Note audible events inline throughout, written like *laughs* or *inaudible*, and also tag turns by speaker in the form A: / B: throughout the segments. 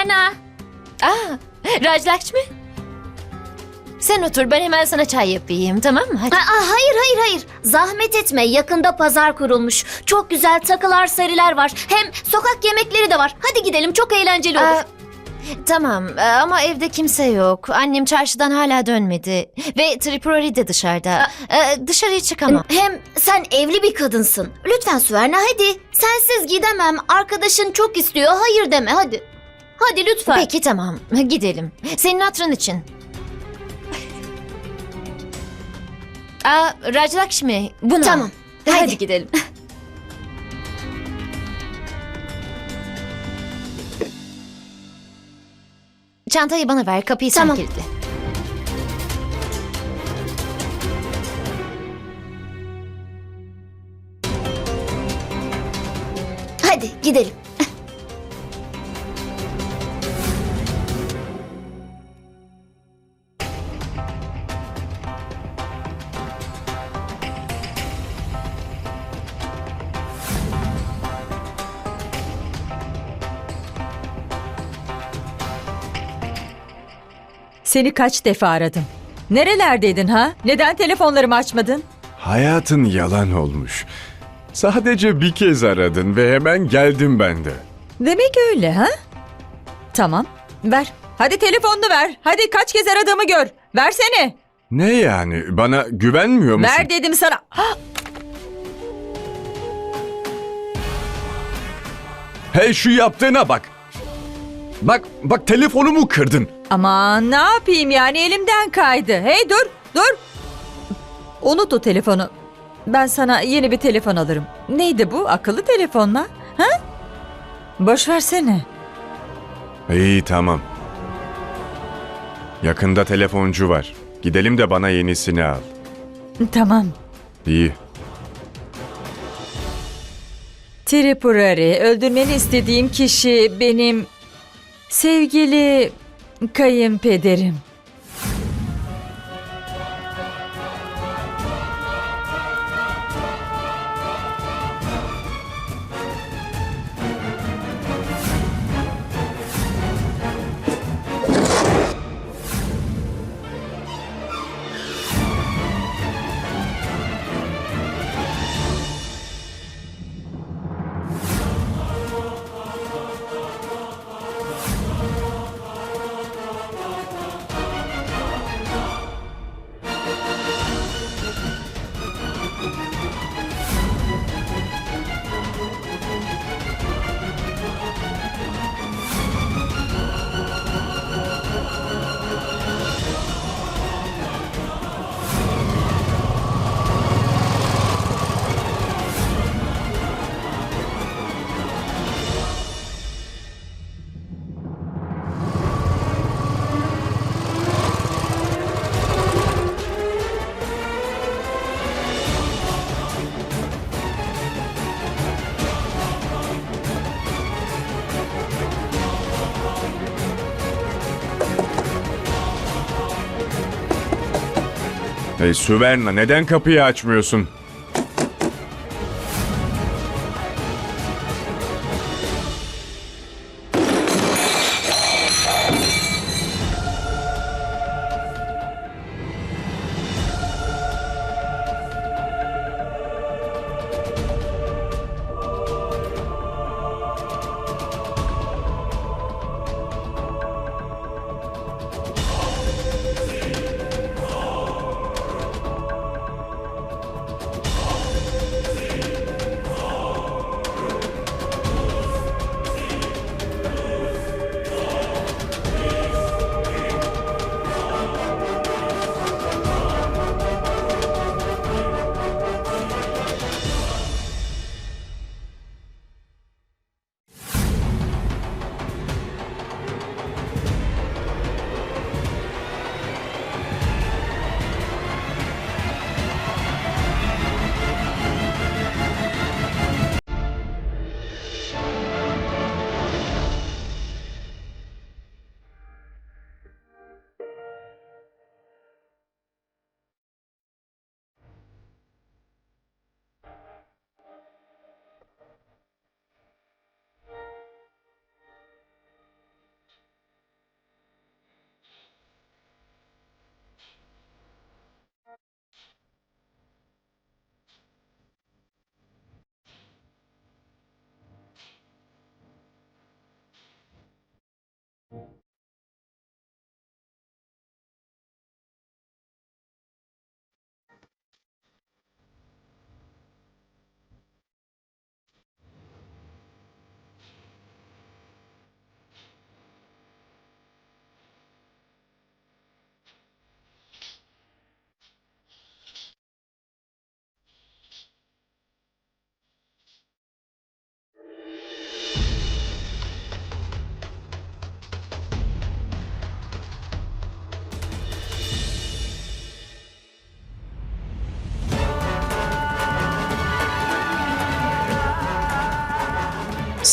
A: Suverna.
B: Aa, Rajlakshmi. Sen otur ben hemen sana çay yapayım tamam mı? Hadi.
A: Aa, hayır hayır hayır. Zahmet etme. Yakında pazar kurulmuş. Çok güzel takılar sarılar var. Hem sokak yemekleri de var. Hadi gidelim çok eğlenceli olur.
B: Aa, tamam e, ama evde kimse yok. Annem çarşıdan hala dönmedi. Ve Tripurari de dışarıda. E, dışarıya çıkamam.
A: Hem sen evli bir kadınsın. Lütfen Suverna hadi. Sensiz gidemem. Arkadaşın çok istiyor. Hayır deme hadi. Hadi lütfen.
B: Peki tamam gidelim. Senin hatırın için. Aa, Rajlakshmi bunu
A: Tamam. Hadi.
B: Hadi gidelim. *laughs* Çantayı bana ver kapıyı
A: Tamam.
B: sen kilitle.
A: Hadi gidelim.
C: Seni kaç defa aradım. Nerelerdeydin ha? Neden telefonlarımı açmadın?
D: Hayatın yalan olmuş. Sadece bir kez aradın ve hemen geldim ben de.
C: Demek öyle ha? Tamam, ver. Hadi telefonunu ver. Hadi kaç kez aradığımı gör. Versene.
D: Ne yani? Bana güvenmiyor musun?
C: Ver dedim sana. Ah!
D: Hey şu yaptığına bak. Bak, bak telefonumu kırdın.
C: Aman ne yapayım yani elimden kaydı. Hey dur, dur. Unut o telefonu. Ben sana yeni bir telefon alırım. Neydi bu? Akıllı telefon mu? Ha? Boş versene.
D: İyi tamam. Yakında telefoncu var. Gidelim de bana yenisini al.
C: Tamam.
D: İyi.
C: Tripurari, öldürmeni istediğim kişi benim sevgili kayınpederim.
D: Hey Süverna neden kapıyı açmıyorsun?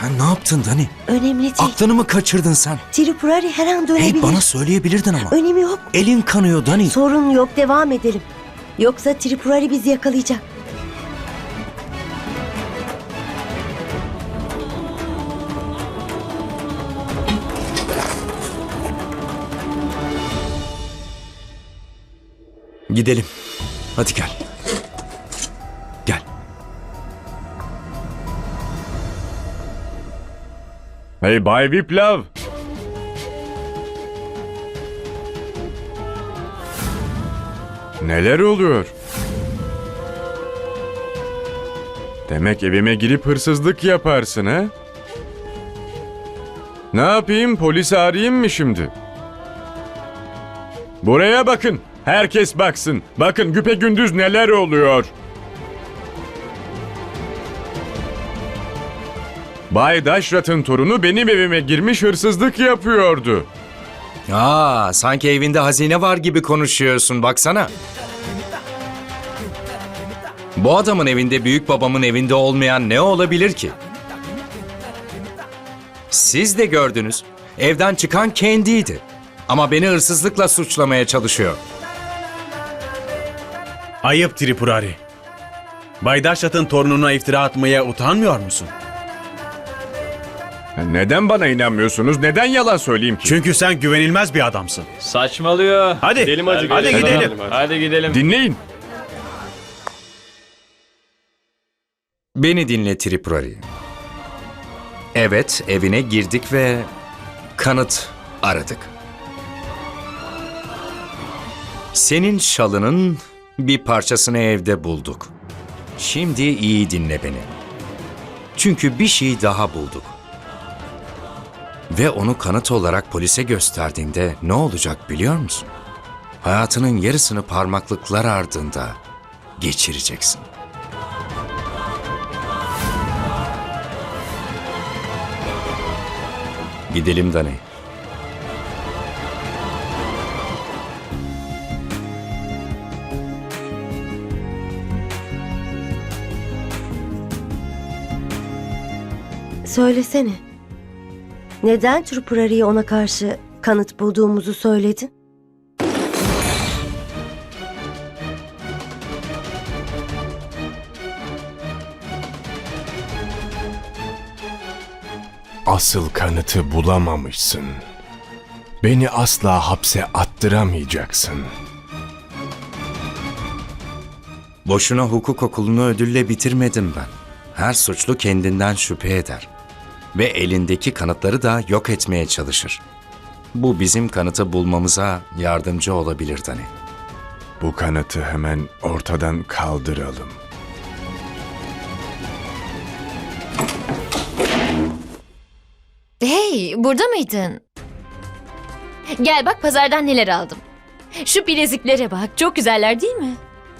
E: Sen ne yaptın Dani?
F: Önemli değil.
E: Aklını mı kaçırdın sen?
F: Tripurari her an dönebilir.
E: Hey bana söyleyebilirdin ama.
F: Önemi yok.
E: Elin kanıyor Dani.
F: Sorun yok. Devam edelim. Yoksa Tripurari bizi yakalayacak.
E: Gidelim. Hadi gel.
D: Hey Bay Viplav. Neler oluyor? Demek evime girip hırsızlık yaparsın ha? Ne yapayım? Polisi arayayım mı şimdi? Buraya bakın. Herkes baksın. Bakın güpe gündüz neler oluyor. Bay Daşrat'ın torunu benim evime girmiş hırsızlık yapıyordu.
E: Aa, sanki evinde hazine var gibi konuşuyorsun baksana. Bu adamın evinde büyük babamın evinde olmayan ne olabilir ki? Siz de gördünüz. Evden çıkan kendiydi. Ama beni hırsızlıkla suçlamaya çalışıyor.
G: Ayıp Tripurari. Bay Daşrat'ın torununa iftira atmaya utanmıyor musun?
D: Neden bana inanmıyorsunuz? Neden yalan söyleyeyim ki?
G: Çünkü sen güvenilmez bir adamsın.
H: Saçmalıyor.
G: Hadi,
H: Gidelim hadi.
G: hadi gidelim.
H: Hadi gidelim.
D: Dinleyin.
E: Beni dinle Tripurari. Evet, evine girdik ve kanıt aradık. Senin şalının bir parçasını evde bulduk. Şimdi iyi dinle beni. Çünkü bir şey daha bulduk. Ve onu kanıt olarak polise gösterdiğinde ne olacak biliyor musun? Hayatının yarısını parmaklıklar ardında geçireceksin. Gidelim Dani.
F: Söylesene. Neden Tripurari'ye ona karşı kanıt bulduğumuzu söyledin?
D: Asıl kanıtı bulamamışsın. Beni asla hapse attıramayacaksın.
E: Boşuna hukuk okulunu ödülle bitirmedim ben. Her suçlu kendinden şüphe eder. Ve elindeki kanıtları da yok etmeye çalışır. Bu bizim kanıtı bulmamıza yardımcı olabilir Dani.
D: Bu kanıtı hemen ortadan kaldıralım.
B: Hey, burada mıydın? Gel bak pazardan neler aldım. Şu bileziklere bak, çok güzeller değil mi?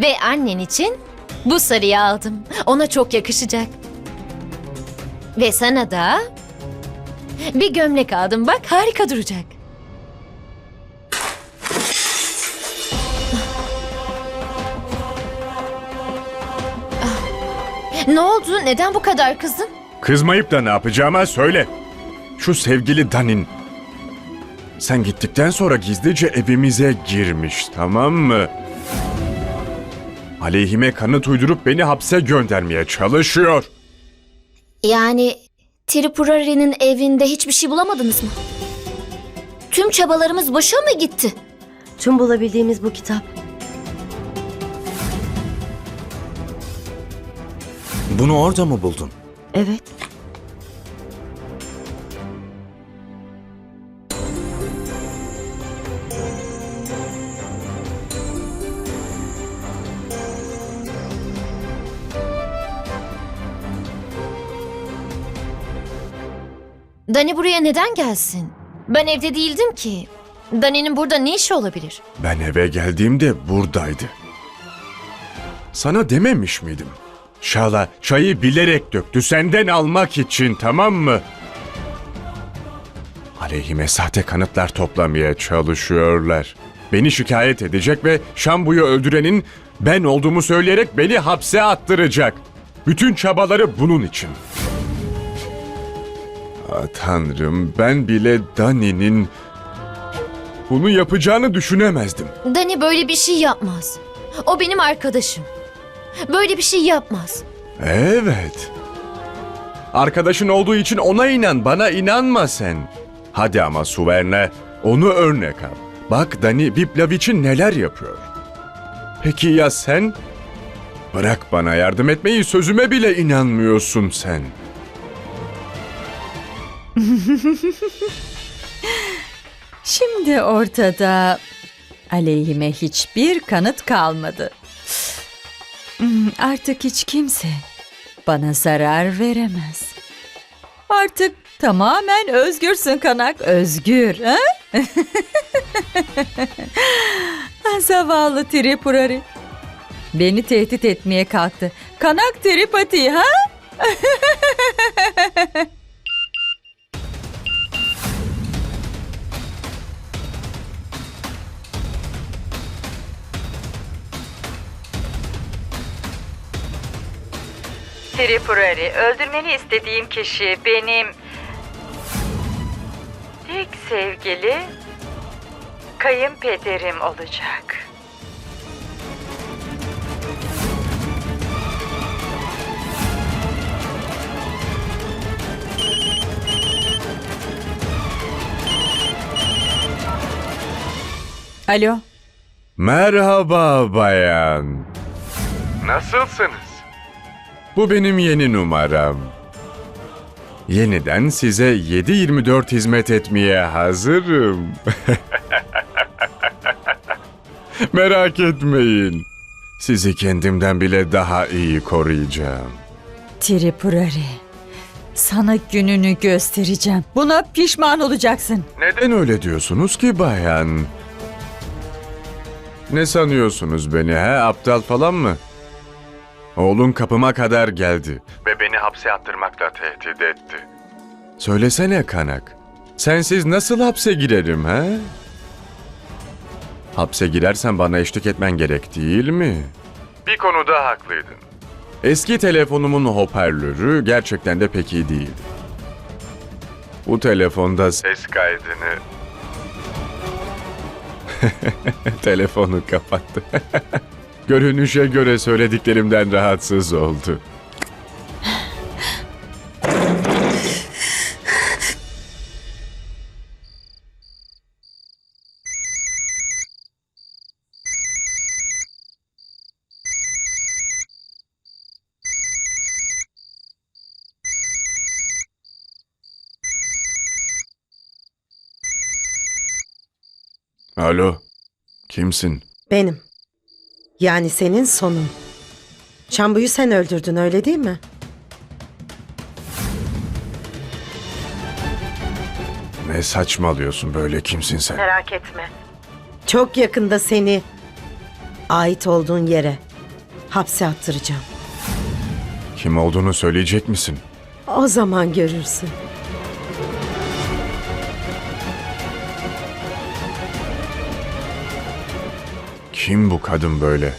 B: Ve annen için bu sarıyı aldım. Ona çok yakışacak. Ve sana da bir gömlek aldım. Bak harika duracak. Ne oldu? Neden bu kadar kızdın?
D: Kızmayıp da ne yapacağıma söyle. Şu sevgili Danin. Sen gittikten sonra gizlice evimize girmiş, tamam mı? Aleyhime kanıt uydurup beni hapse göndermeye çalışıyor.
A: Yani Tripurari'nin evinde hiçbir şey bulamadınız mı? Tüm çabalarımız boşa mı gitti?
F: Tüm bulabildiğimiz bu kitap.
E: Bunu orada mı buldun?
F: Evet.
B: Dani buraya neden gelsin? Ben evde değildim ki. Dani'nin burada ne işi olabilir?
D: Ben eve geldiğimde buradaydı. Sana dememiş miydim? Şala çayı bilerek döktü senden almak için tamam mı? Aleyhime sahte kanıtlar toplamaya çalışıyorlar. Beni şikayet edecek ve Şambu'yu öldürenin ben olduğumu söyleyerek beni hapse attıracak. Bütün çabaları bunun için. Tanrım ben bile Dani'nin bunu yapacağını düşünemezdim.
B: Dani böyle bir şey yapmaz. O benim arkadaşım. Böyle bir şey yapmaz.
D: Evet. Arkadaşın olduğu için ona inan, bana inanma sen. Hadi ama Suverna, onu örnek al. Bak Dani Viplav için neler yapıyor. Peki ya sen? Bırak bana yardım etmeyi, sözüme bile inanmıyorsun sen. *laughs*
C: Şimdi ortada aleyhime hiçbir kanıt kalmadı. Hmm, Artık hiç kimse bana zarar veremez. Artık tamamen özgürsün kanak. Özgür. Ha? *laughs* Zavallı Tripurari. Beni tehdit etmeye kalktı. Kanak Tripati ha? *laughs*
H: Tripurari, öldürmeni istediğim kişi benim tek sevgili kayınpederim olacak.
C: Alo.
D: Merhaba bayan. Nasılsınız? Bu benim yeni numaram. Yeniden size 7-24 hizmet etmeye hazırım. *laughs* Merak etmeyin. Sizi kendimden bile daha iyi koruyacağım.
C: Tripurari. Sana gününü göstereceğim. Buna pişman olacaksın.
D: Neden öyle diyorsunuz ki bayan? Ne sanıyorsunuz beni he? Aptal falan mı? Oğlun kapıma kadar geldi. Ve beni hapse attırmakla tehdit etti. Söylesene kanak. Sensiz nasıl hapse girerim he? Hapse girersen bana eşlik etmen gerek değil mi? Bir konuda haklıydın. Eski telefonumun hoparlörü gerçekten de pek iyi değildi. Bu telefonda ses kaydını... *laughs* Telefonu kapattı. *laughs* Görünüşe göre söylediklerimden rahatsız oldu. Alo, kimsin?
I: Benim. Yani senin sonun. Şambu'yu sen öldürdün öyle değil mi?
D: Ne saçmalıyorsun böyle kimsin sen?
I: Merak etme. Çok yakında seni ait olduğun yere hapse attıracağım.
D: Kim olduğunu söyleyecek misin?
I: O zaman görürsün.
D: Kim bu kadın böyle?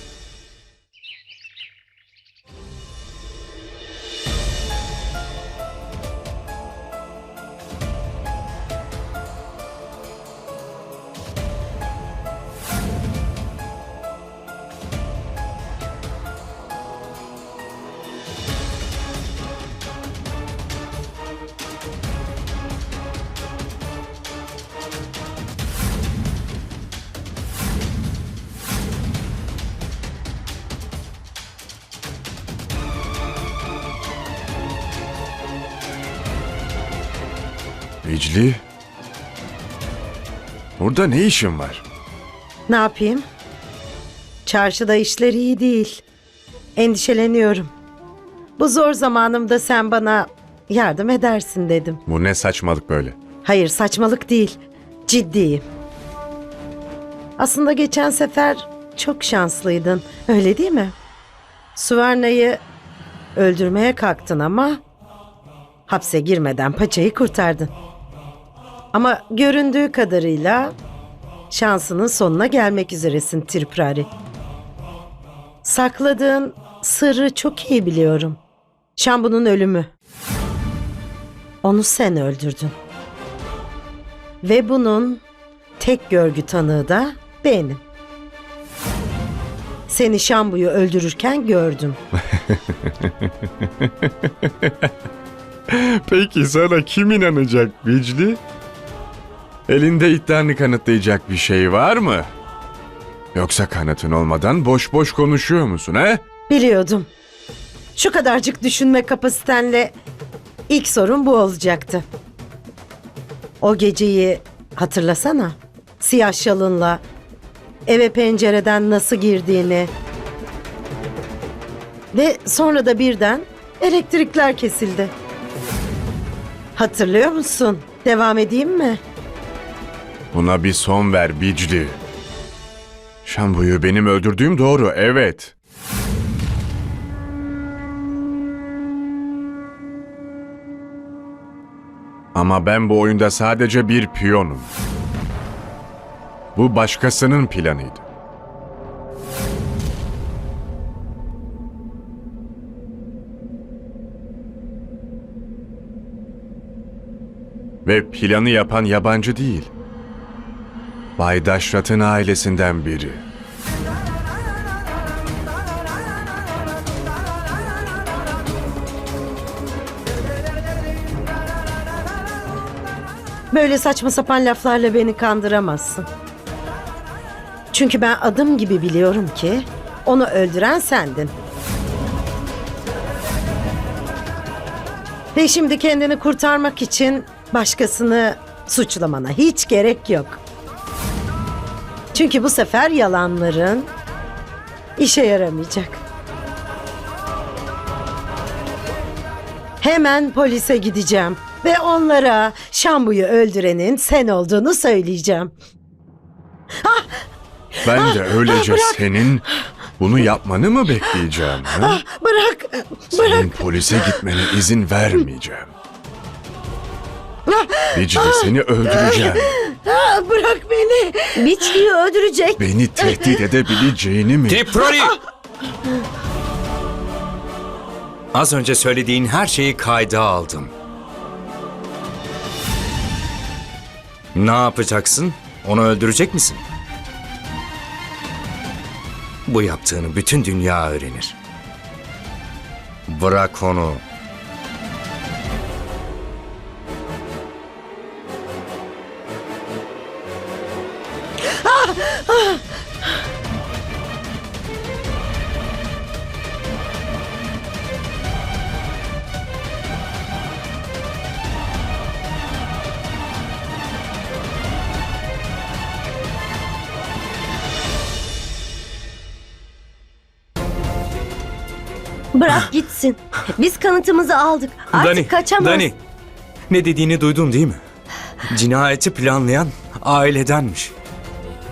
D: Vicli? Burada ne işin var?
I: Ne yapayım? Çarşıda işler iyi değil. Endişeleniyorum. Bu zor zamanımda sen bana yardım edersin dedim.
D: Bu ne saçmalık böyle?
I: Hayır saçmalık değil. Ciddiyim. Aslında geçen sefer çok şanslıydın. Öyle değil mi? Suvarna'yı öldürmeye kalktın ama hapse girmeden paçayı kurtardın. Ama göründüğü kadarıyla şansının sonuna gelmek üzeresin Triprari. Sakladığın sırrı çok iyi biliyorum. Şambu'nun ölümü. Onu sen öldürdün. Ve bunun tek görgü tanığı da benim. Seni Şambu'yu öldürürken gördüm. *laughs*
D: Peki sana kim inanacak Bicli? Elinde iddianı kanıtlayacak bir şey var mı? Yoksa kanıtın olmadan boş boş konuşuyor musun he?
I: Biliyordum. Şu kadarcık düşünme kapasitenle ilk sorun bu olacaktı. O geceyi hatırlasana. Siyah şalınla eve pencereden nasıl girdiğini ve sonra da birden elektrikler kesildi. Hatırlıyor musun? Devam edeyim mi?
D: Buna bir son ver Bicli. Şambu'yu benim öldürdüğüm doğru, evet. Ama ben bu oyunda sadece bir piyonum. Bu başkasının planıydı. Ve planı yapan yabancı değil. Bay Daşrat'ın ailesinden biri.
I: Böyle saçma sapan laflarla beni kandıramazsın. Çünkü ben adım gibi biliyorum ki onu öldüren sendin. Ve şimdi kendini kurtarmak için başkasını suçlamana hiç gerek yok. Çünkü bu sefer yalanların işe yaramayacak. Hemen polise gideceğim ve onlara Şambu'yu öldürenin sen olduğunu söyleyeceğim.
D: Ben de öylece senin bunu yapmanı mı bekleyeceğim? Ha?
I: Bırak,
D: Senin polise gitmene izin vermeyeceğim. Bicli seni öldüreceğim.
I: Bırak beni.
F: Biçli'yi öldürecek.
D: Beni tehdit edebileceğini mi?
E: Tripurari! Az önce söylediğin her şeyi kayda aldım. Ne yapacaksın? Onu öldürecek misin? Bu yaptığını bütün dünya öğrenir. Bırak onu.
F: Bırak gitsin. Biz kanıtımızı aldık. Artık kaçamaz.
E: Dani, ne dediğini duydun değil mi? Cinayeti planlayan ailedenmiş.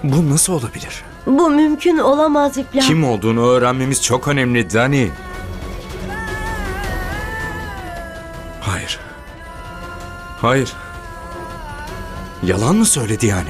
E: Bu nasıl olabilir?
F: Bu mümkün olamaz İplah.
E: Kim olduğunu öğrenmemiz çok önemli Dani. Hayır. Hayır. Yalan mı söyledi yani?